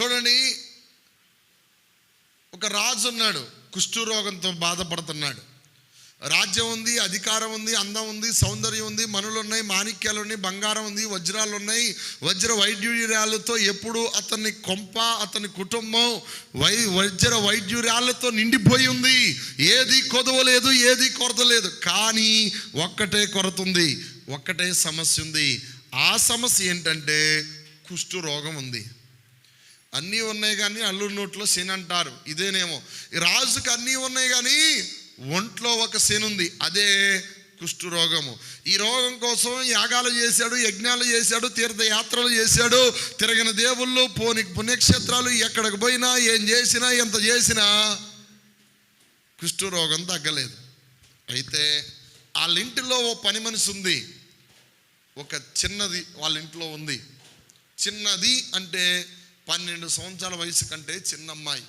చూడండి. ఒక రాజు ఉన్నాడు. కుష్ఠరోగంతో బాధపడుతున్నాడు. రాజ్యం ఉంది అధికారం ఉంది అందం ఉంది సౌందర్యం ఉంది మనులు ఉన్నాయి మాణిక్యాలు ఉన్నాయి బంగారం ఉంది వజ్రాలు ఉన్నాయి వజ్ర వైద్యురాలతో ఎప్పుడు అతని కొంప అతని కుటుంబం వై వజ్ర వైద్యురాలతో నిండిపోయి ఉంది. ఏది కొదవలేదు ఏది కొరత లేదు. కానీ ఒక్కటే కొరత ఉంది ఒక్కటే సమస్య ఉంది. ఆ సమస్య ఏంటంటే కుష్ఠు రోగం ఉంది. అన్నీ ఉన్నాయి కానీ అల్లుడి నోట్లో శని అంటారు. ఇదేనేమో. రాజుకు అన్నీ ఉన్నాయి కానీ ఒంట్లో ఒక శని ఉంది. అదే కుష్ఠు రోగము. ఈ రోగం కోసం యాగాలు చేశాడు యజ్ఞాలు చేశాడు తీర్థయాత్రలు చేశాడు తిరగిన దేవుళ్ళు పోని పుణ్యక్షేత్రాలు ఎక్కడికి పోయినా ఏం చేసినా ఎంత చేసినా కుష్ఠు రోగం తగ్గలేదు. అయితే వాళ్ళ ఇంటిలో ఓ పని మనిషి ఉంది. ఒక చిన్నది వాళ్ళ ఇంట్లో ఉంది. చిన్నది అంటే పన్నెండు సంవత్సరాల వయసు కంటే చిన్న అమ్మాయి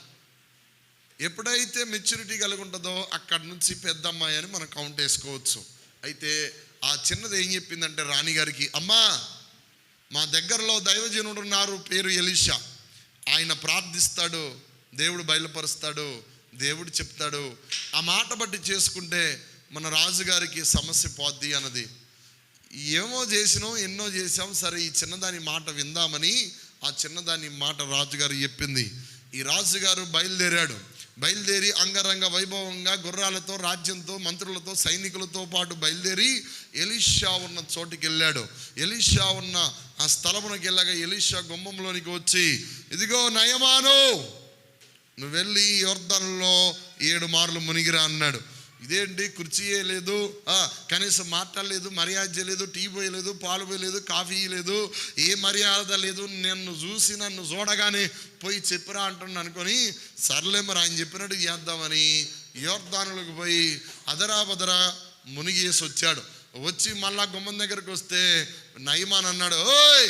ఎప్పుడైతే మెచ్యూరిటీ కలిగి ఉంటుందో అక్కడి నుంచి పెద్ద అమ్మాయి అని మనం కౌంట్ వేసుకోవచ్చు అయితే ఆ చిన్నది ఏం చెప్పిందంటే రాణిగారికి అమ్మా మా దగ్గరలో దైవజనుడు ఉన్నారు పేరు ఎలీషా. ఆయన ప్రార్థిస్తాడు దేవుడు బయలుపరుస్తాడు దేవుడు చెప్తాడు. ఆ మాట బట్టి చేసుకుంటే మన రాజుగారికి సమస్య పోద్ది అన్నది. ఏమో చేసినాం ఎన్నో చేసాం సరే ఈ చిన్నదాని మాట విందామని ఆ చిన్నదాని మాట రాజుగారు చెప్పింది. ఈ రాజుగారు బయలుదేరాడు. బయలుదేరి అంగరంగ వైభవంగా గుర్రాలతో రాజ్యంతో మంత్రులతో సైనికులతో పాటు బయలుదేరి ఎలీషా ఉన్న చోటుకి వెళ్ళాడు ఎలీషా ఉన్న ఆ స్థలమునకి వెళ్ళగా ఎలీషా గుమ్మంలోనికి వచ్చి ఇదిగో నయమాను నువ్వు వెళ్ళి యోర్ధన్లో ఏడు మార్లు మునిగిరా అన్నాడు. ఇదేంటి కుర్చీయే లేదు? కనీసం మాట్లాడలేదు మర్యాద చేయలేదు టీ పోయలేదు పాలు పోయలేదు కాఫీ లేదు ఏ మర్యాద లేదు నన్ను చూసి నన్ను చూడగానే పోయి చెప్పిరా అంటున్నాను అనుకొని సర్లే మరి ఆయన చెప్పినట్టు చేద్దామని యోర్ధానులకు పోయి అదరా బదరా మునిగేసి వచ్చాడు. వచ్చి మళ్ళా గుమ్మం దగ్గరకు వస్తే నయమాన్ అన్నాడు ఓయ్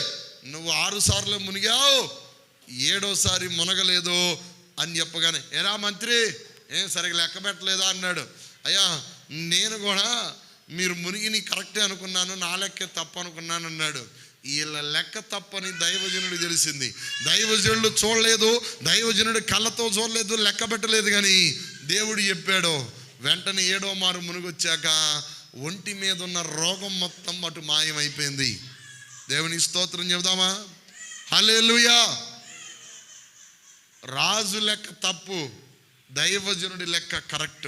నువ్వు ఆరు సార్లు మునిగావు ఏడోసారి మునగలేదు అని చెప్పగానే ఏరా మంత్రి ఏం సరిగ్గా లెక్క పెట్టలేదా? అన్నాడు. అయ్యా నేను కూడా మీరు మునిగిని కరెక్టే అనుకున్నాను నా లెక్కే తప్పు అనుకున్నాను అన్నాడు. వీళ్ళ లెక్క తప్పని దైవజనుడు తెలిసింది. దైవజనుడు చూడలేదు దైవజనుడు కళ్ళతో చూడలేదు లెక్క పెట్టలేదు కానీ దేవుడు చెప్పాడు వెంటనే ఏడో మారు మునిగొచ్చాక ఒంటి మీద ఉన్న రోగం మొత్తం అటు మాయమైపోయింది. దేవుని స్తోత్రం చెబుదామా? హల్లెలూయా! రాజు లెక్క తప్పు దైవజనుడి లెక్క కరెక్ట్.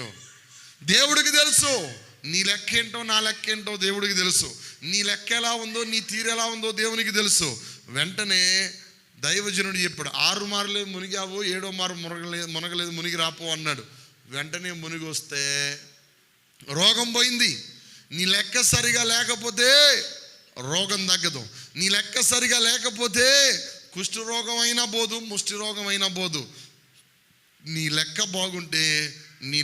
దేవుడికి తెలుసు. నీ లెక్క ఏంటో నా లెక్క ఏంటో దేవుడికి తెలుసు. నీ లెక్క ఎలా ఉందో నీ తీరు ఎలా ఉందో దేవునికి తెలుసు. వెంటనే దైవజనుడు చెప్పాడు ఆరు మారులే మునిగావు ఏడో మారు మునగలేదు మునగలేదు మునిగి రాపో అన్నాడు. వెంటనే మునిగి వస్తే రోగం పోయింది. నీ లెక్క సరిగా లేకపోతే రోగం తగ్గదు. నీ లెక్క సరిగా లేకపోతే కుష్ఠరోగం అయినా పోదు ముష్టి రోగం అయినా పోదు. నీ లెక్క బాగుంటే